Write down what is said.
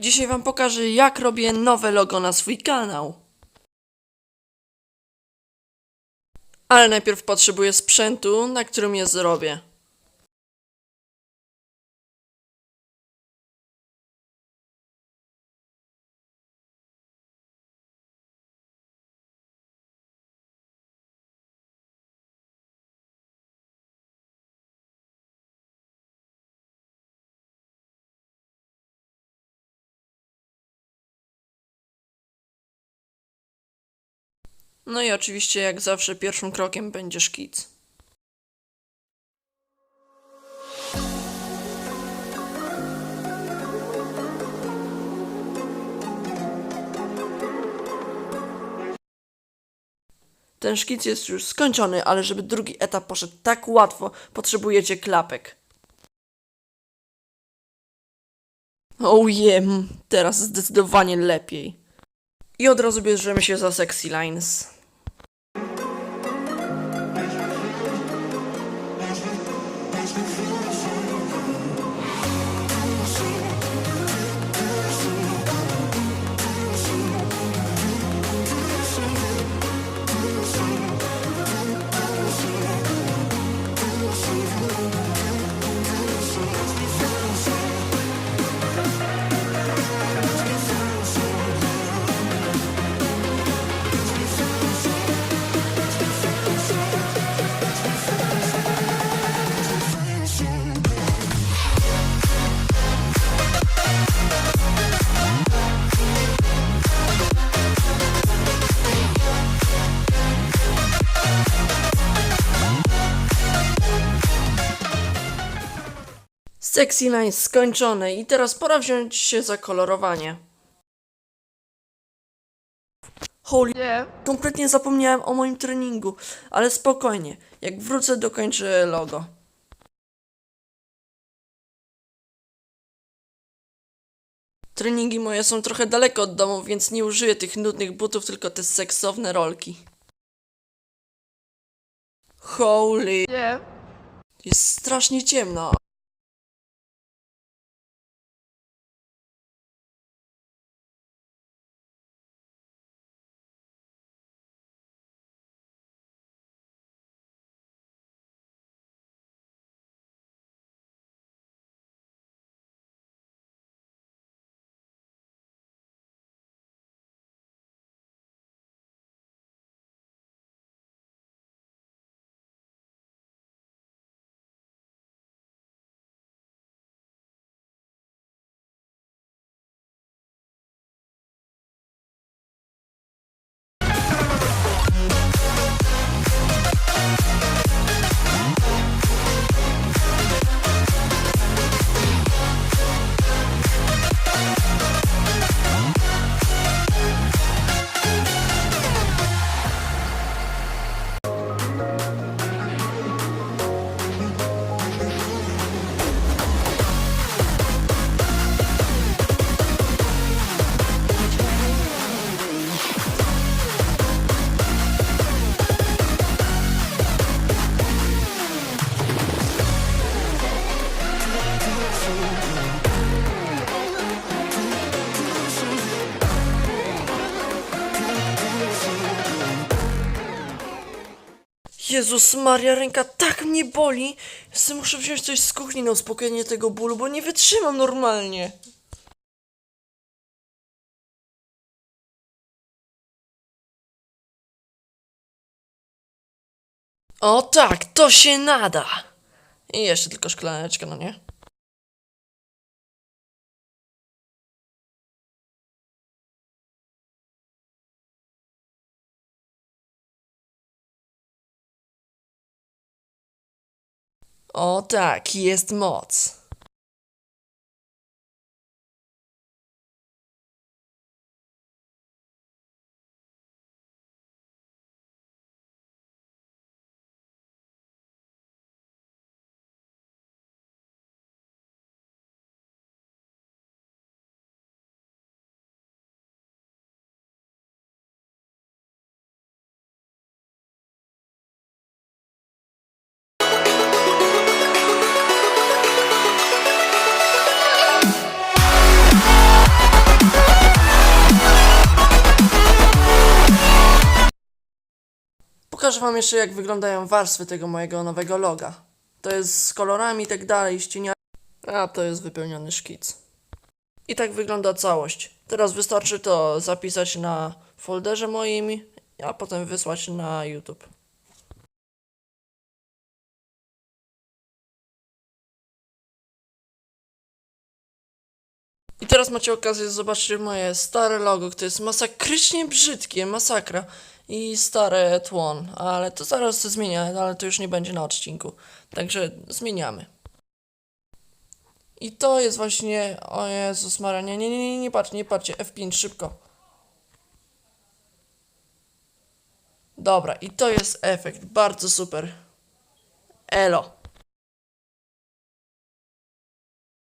Dzisiaj wam pokażę jak robię nowe logo na swój kanał. Ale najpierw potrzebuję sprzętu, na którym je zrobię. No i oczywiście, jak zawsze, pierwszym krokiem będzie szkic. Ten szkic jest już skończony, ale żeby drugi etap poszedł tak łatwo, potrzebujecie klapek. Ojem, teraz zdecydowanie lepiej. I od razu bierzemy się za sexy lines. Sexy lines skończone i teraz pora wziąć się za kolorowanie. Holy, kompletnie zapomniałem o moim treningu, ale spokojnie, jak wrócę dokończę logo. Treningi moje są trochę daleko od domu, więc nie użyję tych nudnych butów, tylko te seksowne rolki. Holy, jest strasznie ciemno. Jezus Maria, ręka tak mnie boli. że muszę wziąć coś z kuchni na uspokojenie tego bólu, bo nie wytrzymam normalnie. O tak, to się nada. I jeszcze tylko szklaneczka, no nie? O tak, jest moc. Pokażę wam jeszcze jak wyglądają warstwy tego mojego nowego loga. To jest z kolorami i tak dalej, z cieniami, a to jest wypełniony szkic. I tak wygląda całość. Teraz wystarczy to zapisać na folderze moim, a potem wysłać na YouTube. I teraz macie okazję zobaczyć moje stare logo, które jest masakrycznie brzydkie, masakra. I stare tłon, ale to zaraz to zmienię, ale to już nie będzie na odcinku. Także zmieniamy. I to jest właśnie, o Jezus Maria, nie, nie, nie, nie patrz, nie patrzcie, F5, szybko. Dobra, i to jest efekt, bardzo super. Elo.